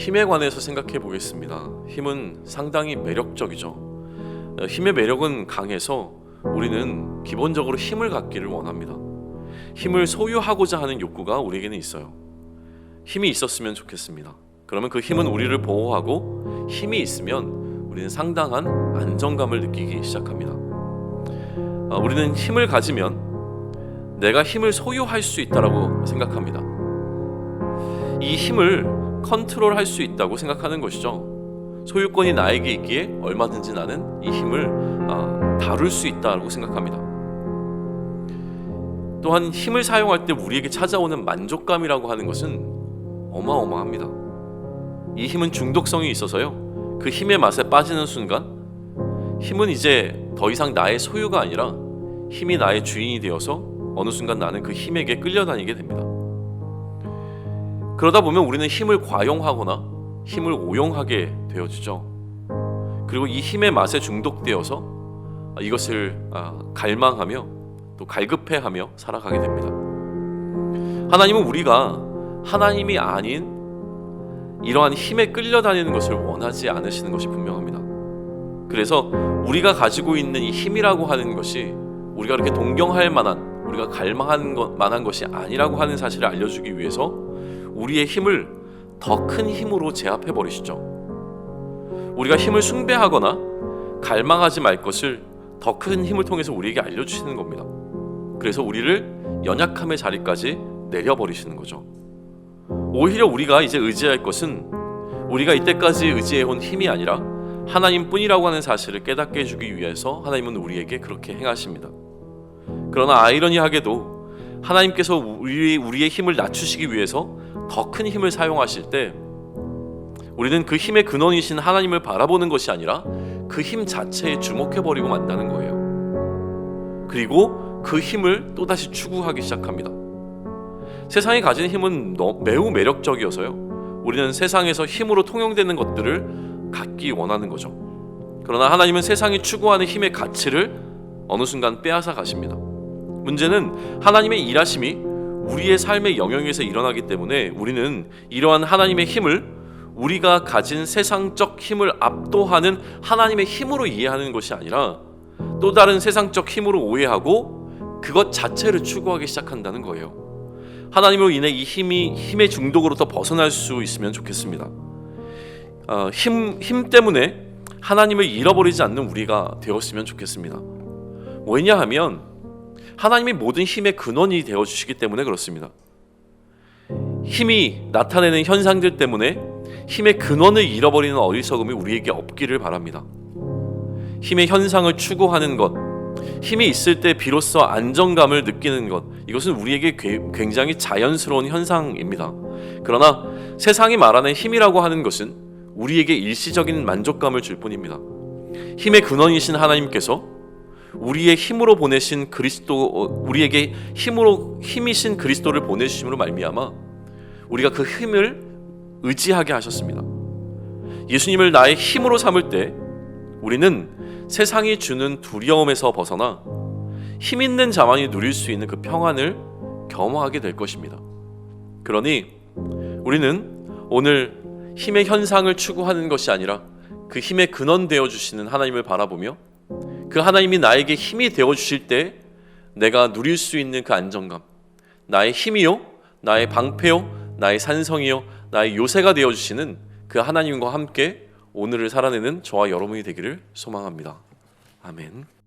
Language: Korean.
힘에 관해서 생각해 보겠습니다. 힘은 상당히 매력적이죠. 어, 힘의 매력은 강해서 우리는 기본적으로 힘을 갖기를 원합니다. 힘을 소유하고자 하는 욕구가 우리에게는 있어요. 힘이 있었으면 좋겠습니다. 그러면 그 힘은 우리를 보호하고 힘이 있으면 우리는 상당한 안정감을 느끼기 시작합니다. 아, 우리는 힘을 가지면 내가 힘을 소유할 수 있다라고 생각합니다. 이 힘을 컨트롤 할 수 있다고 생각하는 것이죠. 소유권이 나에게 있기에 얼마든지 나는 이 힘을 아, 다룰 수 있다고 생각합니다. 또한 힘을 사용할 때 우리에게 찾아오는 만족감이라고 하는 것은 어마어마합니다. 이 힘은 중독성이 있어서요. 그 힘의 맛에 빠지는 순간 힘은 이제 더 이상 나의 소유가 아니라 힘이 나의 주인이 되어서 어느 순간 나는 그 힘에게 끌려다니게 됩니다. 그러다 보면 우리는 힘을 과용하거나 힘을 오용하게 되어지죠. 그리고 이 힘의 맛에 중독되어서 이것을 아, 갈망하며 또 갈급해하며 살아가게 됩니다. 하나님은 우리가 하나님이 아닌 이러한 힘에 끌려다니는 것을 원하지 않으시는 것이 분명합니다. 그래서 우리가 가지고 있는 이 힘이라고 하는 것이 우리가 그렇게 동경할 만한 우리가 갈망하는 것, 만한 것이 아니라고 하는 사실을 알려주기 위해서 우리의 힘을 더 큰 힘으로 제압해 버리시죠. 우리가 힘을 숭배하거나 갈망하지 말 것을 더 큰 힘을 통해서 우리에게 알려 주시는 겁니다. 그래서 우리를 연약함의 자리까지 내려 버리시는 거죠. 오히려 우리가 이제 의지할 것은 우리가 이때까지 의지해 온 힘이 아니라 하나님뿐이라고 하는 사실을 깨닫게 해 주기 위해서 하나님은 우리에게 그렇게 행하십니다. 그러나 아이러니하게도 하나님께서 우리, 우리의 힘을 낮추시기 위해서 더 큰 힘을 사용하실 때 우리는 그 힘의 근원이신 하나님을 바라보는 것이 아니라 그 힘 자체에 주목해버리고 만다는 거예요. 그리고 그 힘을 또다시 추구하기 시작합니다. 세상이 가진 힘은 너- 매우 매력적이어서요. 우리는 세상에서 힘으로 통용되는 것들을 갖기 원하는 거죠. 그러나 하나님은 세상이 추구하는 힘의 가치를 어느 순간 빼앗아 가십니다. 문제는 하나님의 일하심이 우리의 삶의 영역에서 일어나기 때문에 우리는 이러한 하나님의 힘을 우리가 가진 세상적 힘을 압도하는 하나님의 힘으로 이해하는 것이 아니라 또 다른 세상적 힘으로 오해하고 그것 자체를 추구하기 시작한다는 거예요. 하나님으로 인해 이 힘이 힘의 중독으로부터 벗어날 수 있으면 좋겠습니다. 어, 힘, 힘 때문에 하나님을 잃어버리지 않는 우리가 되었으면 좋겠습니다. 왜냐하면 하나님이 모든 힘의 근원이 되어 주시기 때문에 그렇습니다. 힘이 나타내는 현상들 때문에 힘의 근원을 잃어버리는 어리석음이 우리에게 없기를 바랍니다. 힘의 현상을 추구하는 것, 힘이 있을 때 비로소 안정감을 느끼는 것, 이것은 우리에게 괴- 굉장히 자연스러운 현상입니다. 그러나 세상이 말하는 힘이라고 하는 것은 우리에게 일시적인 만족감을 줄 뿐입니다. 힘의 근원이신 하나님께서 우리의 힘으로 보내신 그리스도 어, 우리에게 힘으로 힘이신 그리스도를 보내주심으로 말미암아 우리가 그 힘을 의지하게 하셨습니다. 예수님을 나의 힘으로 삼을 때 우리는 세상이 주는 두려움에서 벗어나 힘 있는 자만이 누릴 수 있는 그 평안을 겸허하게 될 것입니다. 그러니 우리는 오늘 힘의 현상을 추구하는 것이 아니라 그 힘의 근원 되어 주시는 하나님을 바라보며 그 하나님이 나에게 힘이 되어 주실 때 내가 누릴 수 있는 그 안정감, 나의 힘이요, 나의 방패요, 나의 산성이요, 나의 요새가 되어 주시는 그 하나님과 함께 오늘을 살아내는 저와 여러분이 되기를 소망합니다. 아멘.